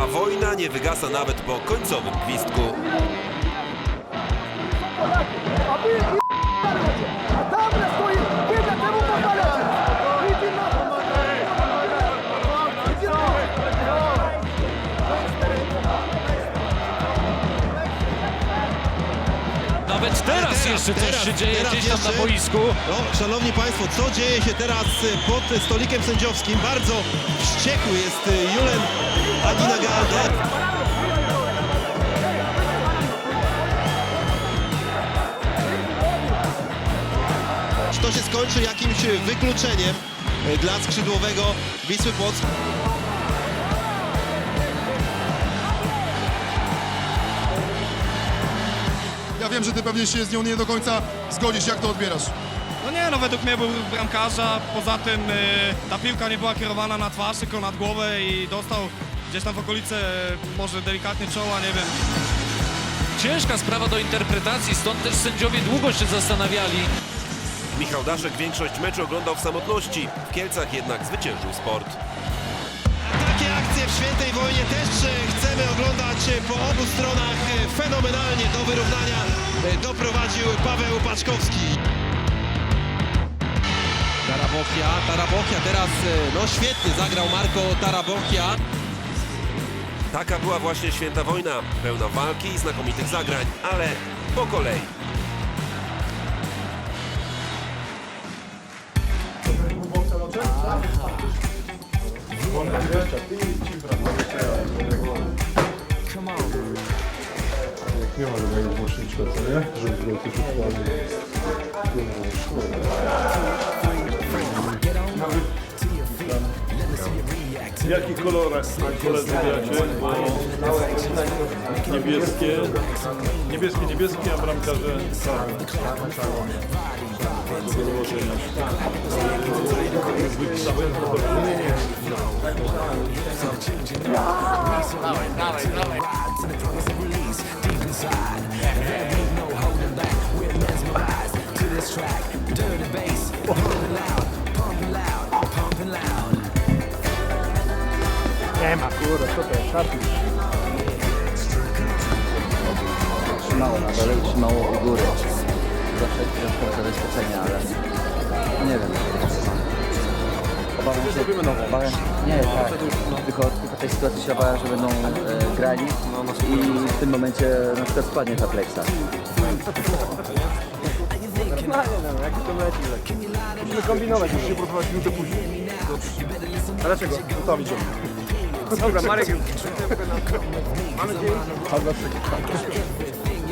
Ta wojna nie wygasa nawet po końcowym gwizdku. Jeszcze coś teraz, się dzieje teraz gdzieś tam na boisku. No, szanowni Państwo, co dzieje się teraz y, pod stolikiem sędziowskim? Bardzo wściekły jest y, Julen Adinagalde. Czy to się skończy jakimś wykluczeniem y, dla skrzydłowego Wisły Płock? Ja wiem, że ty pewnie się z nią nie do końca zgodzisz. Jak to odbierasz? No nie, no według mnie był bramkarza, poza tym y, ta piłka nie była kierowana na twarz, tylko nad głowę i dostał gdzieś tam w okolice y, może delikatnie czoła, nie wiem. Ciężka sprawa do interpretacji, stąd też sędziowie długo się zastanawiali. Michał Daszek większość meczu oglądał w samotności. W Kielcach jednak zwyciężył sport. Akcje w świętej wojnie też chcemy oglądać po obu stronach. E, Fenomenalnie do wyrównania e, doprowadził Paweł Paczkowski. Tarabochia, Tarabochia teraz e, no świetnie zagrał Marko Tarabochia. Taka była właśnie święta wojna. Pełna walki i znakomitych zagrań, ale po kolei. Nie ma żadnego głośniczka, co nie? Żeby było coś układnie. Jaki kolor koledzy gracie? Niebieskie, niebieskie, niebieskie, a bramkarze czarne. Do zobaczenia. To Nie, ma, kurde, co to jest? Szarpnij. trzymało na dole trzymało u góry. Zawsze troszkę zabezpieczenia, ale nie wiem. Obawiam się, obawiam, nie, tak, tylko, tylko tej sytuacji się obawiam, że będą e, grali i w tym momencie na przykład spadnie ta pleksa. Normalnie, no, jaki to leci. Musimy kombinować, musimy próbować minutę później. A dlaczego? No tam idziemy. Dobra, Marek. Mamy dzień? Albo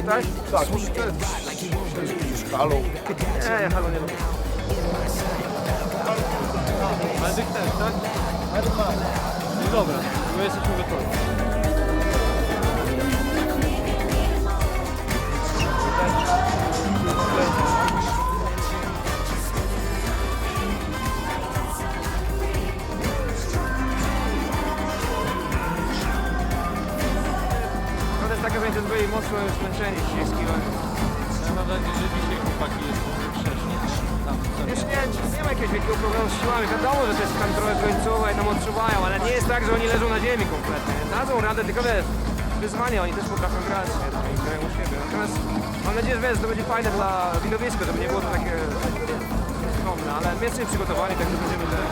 Tak? Tak. Halo. Nie, halo nie Medyk też, tak? Medyk ma. No dobra, my jesteśmy gotowi. No takie będzie byli mocno już zmęczeni wszystkich. Mam nadzieję, że dzisiaj chłopaki jest wcześniej. Już nie, nie ma jakiegoś wielkiego problemu z siłami. Wiadomo, że to jest tam trochę końcowa i tam odczuwają, ale nie jest tak, że oni leżą na ziemi kompletnie. Dadzą radę, tylko wiesz, wyzwanie, oni też potrafią grać, nie? Tam i grają u siebie. Natomiast mam nadzieję, że wiesz, to będzie fajne dla widowiska, żeby nie było to takie skromne, ale my jesteśmy przygotowani, tak że będziemy też.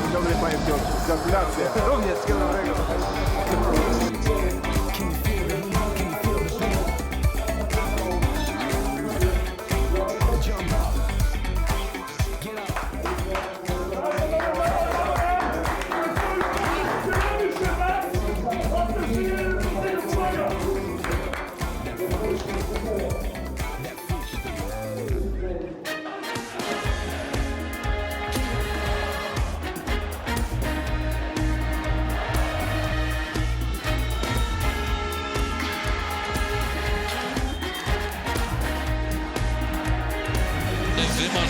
Dzień dobry panie Piotrze. Gratulacje. Również, wszystkiego dobrego.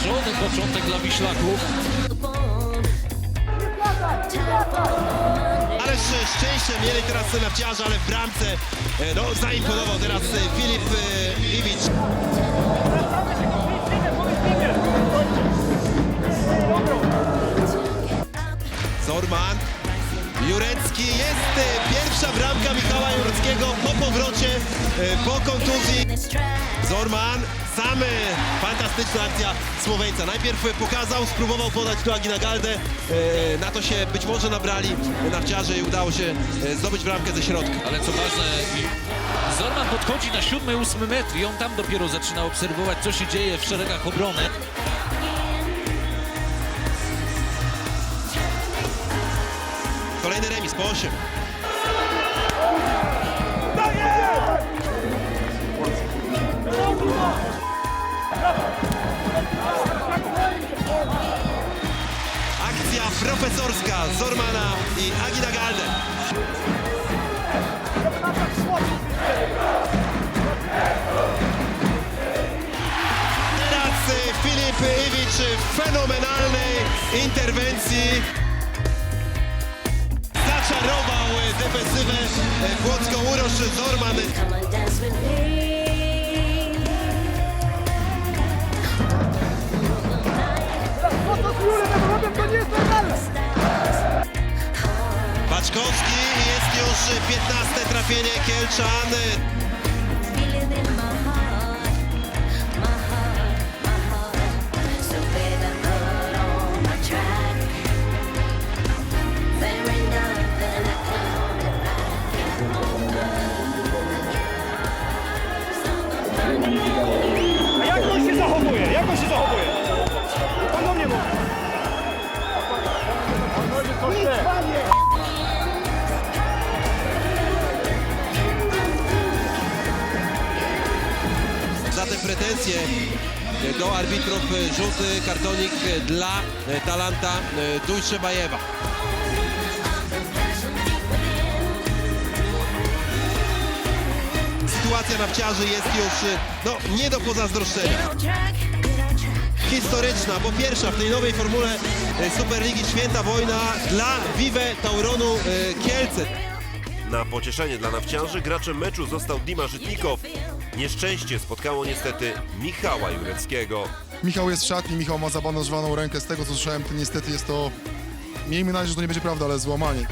Wymarzony początek dla Wiślaków. Ale szczęście mieli teraz nafciarze, ale w bramce e, no, zaimponował teraz e, Filip e, Iwicz. Zorman, Jurecki, jest e, pierwsza bramka. Wielkiego po powrocie, e, po kontuzji. Zorman, samy, fantastyczna akcja Słoweńca. Najpierw pokazał, spróbował podać tu Agina Galdę. E, Na to się być może nabrali nawciarze i udało się e, zdobyć bramkę ze środka. Ale co ważne, Zorman podchodzi na siódmy, ósmy metr i on tam dopiero zaczyna obserwować, co się dzieje w szeregach obrony. Kolejny remis po 8. Akcja profesorska Zormana i Agina Galde. Teraz Filip Iwicz w fenomenalnej interwencji włocką Urosz Zorman. Baczkowski jest już 15 trafienie Kielczan. Do arbitrów żółty kartonik dla talanta Dujszebajewa. Sytuacja nawciarzy jest już no, nie do pozazdroszczenia. Historyczna, bo pierwsza w tej nowej formule Superligi Święta Wojna dla Vive Tauronu e, Kielce. Na pocieszenie dla nawciarzy graczem meczu został Dima Żytnikow. Nieszczęście spotkało niestety Michała Jureckiego. Michał jest w szatni, Michał ma zabandażowaną rękę. Z tego co słyszałem, to niestety jest to... Miejmy nadzieję, że to nie będzie prawda, ale złamanie.